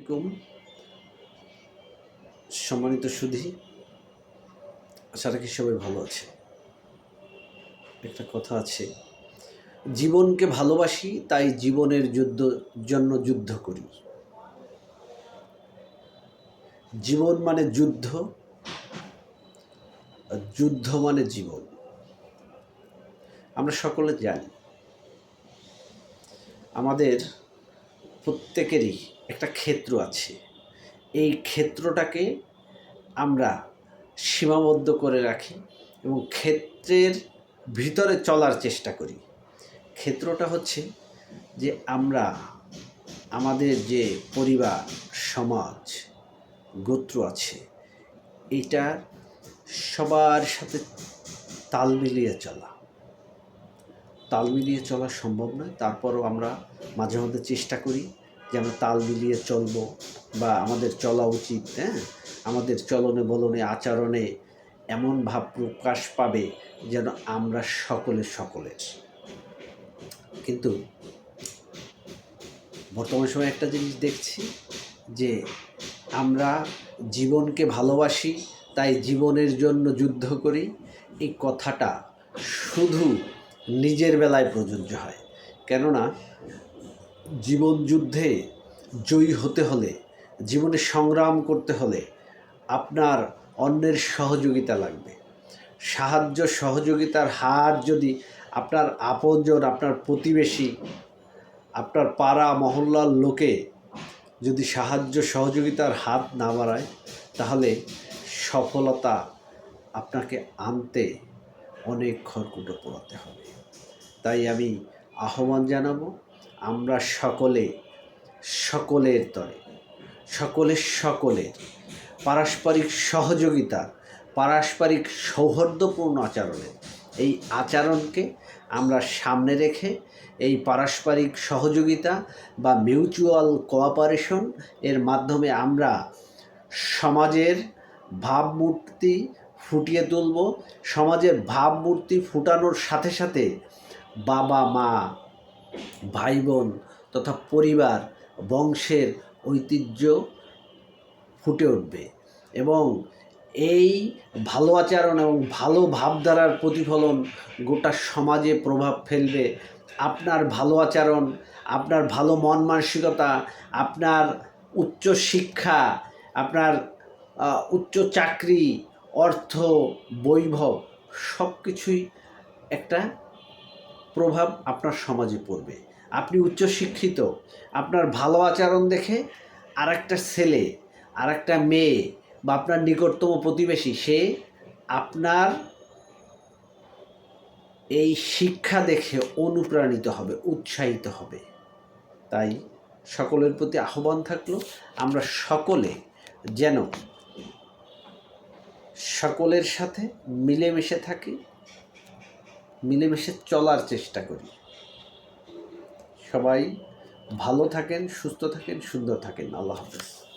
আলাইকুম। সম্মানিত সুধী, আশা রাখি সবাই ভালো আছে। একটা কথা আছে, জীবনকে ভালোবাসি, তাই জীবনের যুদ্ধ, জন্য যুদ্ধ করি। জীবন মানে যুদ্ধ যুদ্ধ মানে জীবন। আমরা সকলে জানি, আমাদের প্রত্যেকেরই একটা ক্ষেত্র আছে। এই ক্ষেত্রটাকে আমরা সীমাবদ্ধ করে রাখি এবং ক্ষেত্রের ভিতরে চলার চেষ্টা করি। ক্ষেত্রটা হচ্ছে যে আমরা আমাদের যে পরিবার, সমাজ, গোত্র আছে, এটা সবার সাথে তাল মিলিয়ে চলা। তাল মিলিয়ে চলা সম্ভব নয়। তারপরও আমরা মাঝে মধ্যে চেষ্টা করি যে আমরা তাল মিলিয়ে চলব বা আমাদের চলা উচিত হ্যাঁ? আমাদের চলনে বলনে আচরণে এমন ভাব প্রকাশ পাবে যেন আমরা সকলে সকলের। কিন্তু বর্তমান সময়ে একটা জিনিস দেখছি যে আমরা জীবনকে ভালোবাসি, তাই জীবনের জন্য যুদ্ধ করি। এই কথাটা শুধু নিজের বেলায় প্রযোজ্য হয়। কেননা, জীবন যুদ্ধে জয়ী হতে হলে, জীবনে সংগ্রাম করতে হলে আপনার অন্যের সহযোগিতা লাগবে। সাহায্য, সহযোগিতার হার যদি আপনার আপনজন, আপনার প্রতিবেশী, আপনার পাড়া, মহল্লার লোকে যদি সাহায্য, সহযোগিতার হাত না বাড়ায়, তাহলে সফলতা আপনাকে আনতে অনেক খড়কুটো পোড়াতে হবে। তাই আমি আহ্বান জানাব, আমরা সকলে, সকলের তরে সকলের সকলের পারস্পরিক সহযোগিতা, পারস্পরিক সৌহার্দ্যপূর্ণ আচরণের এই আচরণকে আমরা সামনে রেখে এই পারস্পরিক সহযোগিতা বা মিউচুয়াল কোঅপারেশন এর মাধ্যমে আমরা সমাজের ভাবমূর্তি ফুটিয়ে তুলব। সমাজের ভাবমূর্তি ফুটানোর সাথে সাথে বাবা, মা ভাই বোন তথা পরিবার, বংশের ঐতিহ্য ফুটে উঠবে এবং এই ভালো আচরণ এবং ভালো ভাবধারার প্রতিফলন গোটা সমাজে প্রভাব ফেলবে। আপনার ভালো আচরণ, আপনার ভালো মন মানসিকতা, আপনার উচ্চ শিক্ষা, আপনার উচ্চ চাকরি অর্থ, বৈভব সব কিছুই একটা প্রভাব আপনার সমাজে পড়বে। আপনি উচ্চশিক্ষিত, আপনার ভালো আচরণ দেখে আর একটা ছেলে আর একটা মেয়ে বা আপনার নিকটতম প্রতিবেশী, সে আপনার এই শিক্ষা দেখে অনুপ্রাণিত হবে, উৎসাহিত হবে। তাই সকলের প্রতি আহ্বান থাকল, আমরা সকলে যেন সকলের সাথে মিলেমিশে থাকি, মিলেমিশে চলার চেষ্টা করি। সবাই ভালো থাকেন, সুস্থ থাকেন, সুন্দর থাকেন। আল্লাহ হাফেজ।